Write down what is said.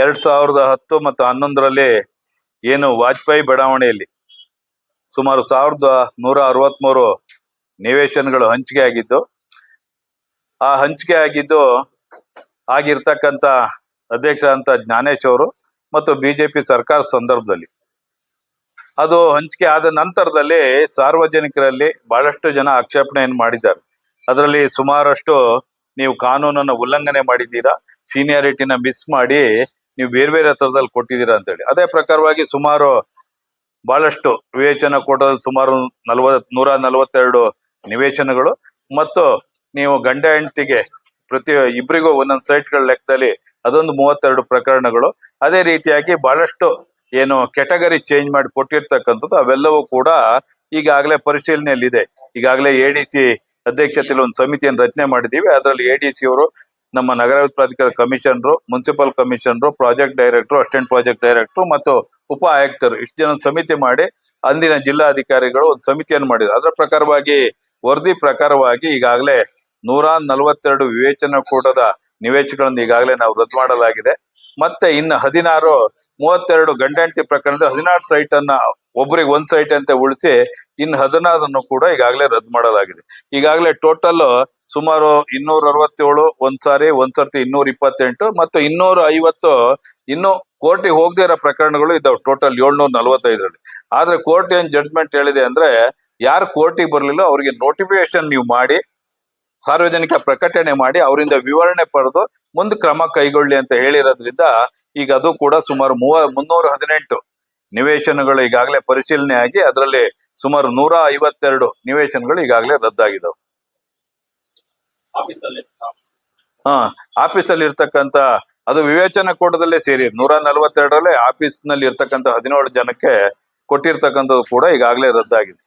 ಎರಡ್ ಸಾವಿರದ ಹತ್ತು ಮತ್ತು ಹನ್ನೊಂದರಲ್ಲಿ ಏನು ವಾಜಪೇಯಿ ಬಡಾವಣೆಯಲ್ಲಿ ಸುಮಾರು ಸಾವಿರದ ನೂರ ಅರವತ್ಮೂರು ನಿವೇಶನಗಳು ಹಂಚಿಕೆ ಆಗಿದ್ದು, ಆ ಹಂಚಿಕೆ ಆಗಿದ್ದು ಆಗಿರ್ತಕ್ಕಂಥ ಅಂತ ಜ್ಞಾನೇಶ್ ಅವರು ಮತ್ತು ಬಿಜೆಪಿ ಸರ್ಕಾರ ಸಂದರ್ಭದಲ್ಲಿ. ಅದು ಹಂಚಿಕೆ ಆದ ನಂತರದಲ್ಲಿ ಸಾರ್ವಜನಿಕರಲ್ಲಿ ಬಹಳಷ್ಟು ಜನ ಆಕ್ಷೇಪಣೆಯನ್ನು ಮಾಡಿದ್ದಾರೆ. ಅದರಲ್ಲಿ ಸುಮಾರಷ್ಟು ನೀವು ಕಾನೂನನ್ನು ಉಲ್ಲಂಘನೆ ಮಾಡಿದ್ದೀರಾ, ಸೀನಿಯಾರಿಟಿನ ಮಿಸ್ ಮಾಡಿ ನೀವು ಬೇರೆ ಬೇರೆ ಹತ್ರದಲ್ಲಿ ಕೊಟ್ಟಿದ್ದೀರಾ ಅಂತೇಳಿ. ಅದೇ ಪ್ರಕಾರವಾಗಿ ಸುಮಾರು ಬಹಳಷ್ಟು ವಿವೇಚನ ಕೋಟದಲ್ಲಿ ಸುಮಾರು ನಲವತ್, ನೂರ ನಲವತ್ತೆರಡು ನಿವೇಶನಗಳು ಮತ್ತು ನೀವು ಗಂಡ ಹೆಂಡತಿಗೆ ಪ್ರತಿ ಇಬ್ಬರಿಗೂ ಒಂದೊಂದು ಸೈಟ್ಗಳ ಲೆಕ್ಕದಲ್ಲಿ ಅದೊಂದು ಮೂವತ್ತೆರಡು ಪ್ರಕರಣಗಳು. ಅದೇ ರೀತಿಯಾಗಿ ಬಹಳಷ್ಟು ಏನು ಕೆಟಗರಿ ಚೇಂಜ್ ಮಾಡಿ ಕೊಟ್ಟಿರ್ತಕ್ಕಂಥದ್ದು ಅವೆಲ್ಲವೂ ಕೂಡ ಈಗಾಗಲೇ ಪರಿಶೀಲನೆಯಲ್ಲಿದೆ. ಈಗಾಗಲೇ ಎ ಡಿ ಸಿ ಅಧ್ಯಕ್ಷತೆಯಲ್ಲಿ ಒಂದು ಸಮಿತಿಯನ್ನು ರಚನೆ ಮಾಡಿದ್ದೀವಿ. ಅದರಲ್ಲಿ ಎ ಡಿ ಸಿ ಅವರು ನಮ್ಮ ನಗರಾಭಿವೃದ್ಧಿ ಪ್ರಾಧಿಕಾರ commissioner, municipal commissioner, project director, assistant project director ಮತ್ತು ಉಪ ಆಯುಕ್ತರು. ಇಷ್ಟು ಜನ ಸಮಿತಿ ಮಾಡಿ ಅಂದಿನ ಜಿಲ್ಲಾಧಿಕಾರಿಗಳು ಒಂದು ಸಮಿತಿಯನ್ನು ಮಾಡಿದ್ರು. ಅದರ ಪ್ರಕಾರವಾಗಿ, ವರದಿ ಪ್ರಕಾರವಾಗಿ ಈಗಾಗಲೇ ನೂರ ನಲವತ್ತೆರಡು ವಿವೇಚನಾ ಕೂಟದ ನಿವೇಶಗಳನ್ನು ಈಗಾಗಲೇ ನಾವು ರದ್ದು ಮಾಡಲಾಗಿದೆ. ಮತ್ತೆ ಇನ್ನು ಹದಿನಾರು ಮೂವತ್ತೆರಡು ಗಂಡಂಟಿ ಪ್ರಕರಣದ ಹದಿನಾರು ಸೈಟ್ ಅನ್ನ ಒಬ್ಬರಿಗೆ ಒಂದ್ ಸೈಟ್ ಅಂತ ಉಳಿಸಿ ಇನ್ ಹದಿನಾರನ್ನು ಕೂಡ ಈಗಾಗಲೇ ರದ್ದು ಮಾಡಲಾಗಿದೆ. ಈಗಾಗಲೇ ಟೋಟಲ್ ಸುಮಾರು ಇನ್ನೂರ ಅರವತ್ತೇಳು, ಒಂದ್ ಸಾರಿ, ಒಂದ್ ಸರ್ತಿ ಇನ್ನೂರ ಇಪ್ಪತ್ತೆಂಟು ಮತ್ತು ಇನ್ನೂರ ಐವತ್ತು ಇನ್ನು ಕೋರ್ಟಿಗೆ ಹೋಗದೇ ಇರೋ ಪ್ರಕರಣಗಳು ಇದಾವೆ ಟೋಟಲ್ ಏಳ್ನೂರ ನಲವತ್ತೈದರಲ್ಲಿ. ಆದ್ರೆ ಕೋರ್ಟ್ ಏನ್ ಜಡ್ಜ್ಮೆಂಟ್ ಹೇಳಿದೆ ಅಂದ್ರೆ ಯಾರು ಕೋರ್ಟಿಗೆ ಬರಲಿಲ್ಲ ಅವರಿಗೆ ನೋಟಿಫಿಕೇಶನ್ ನೀವು ಮಾಡಿ, ಸಾರ್ವಜನಿಕ ಪ್ರಕಟಣೆ ಮಾಡಿ, ಅವರಿಂದ ವಿವರಣೆ ಪಡೆದು ಮುಂದೆ ಕ್ರಮ ಕೈಗೊಳ್ಳಿ ಅಂತ ಹೇಳಿರೋದ್ರಿಂದ ಈಗ ಅದು ಕೂಡ ಸುಮಾರು ಮೂವ ಮುನ್ನೂರ ಹದಿನೆಂಟು ನಿವೇಶನಗಳು ಈಗಾಗಲೇ ಪರಿಶೀಲನೆ ಆಗಿ ಅದರಲ್ಲಿ ಸುಮಾರು ನೂರ ಐವತ್ತೆರಡು ನಿವೇಶನಗಳು ಈಗಾಗಲೇ ರದ್ದಾಗಿದ್ದಾವೆ ಹಾ ಆಫೀಸಲ್ಲಿ ಇರ್ತಕ್ಕಂತ ಅದು ವಿವೇಚನಾ ಕೂಟದಲ್ಲೇ ಸೇರಿ ನೂರ ನಲವತ್ತೆರಡರಲ್ಲೇ ಆಫೀಸ್ನಲ್ಲಿ ಇರ್ತಕ್ಕಂಥ ಹದಿನೇಳು ಜನಕ್ಕೆ ಕೊಟ್ಟಿರ್ತಕ್ಕಂಥದ್ದು ಕೂಡ ಈಗಾಗಲೇ ರದ್ದಾಗಿದೆ.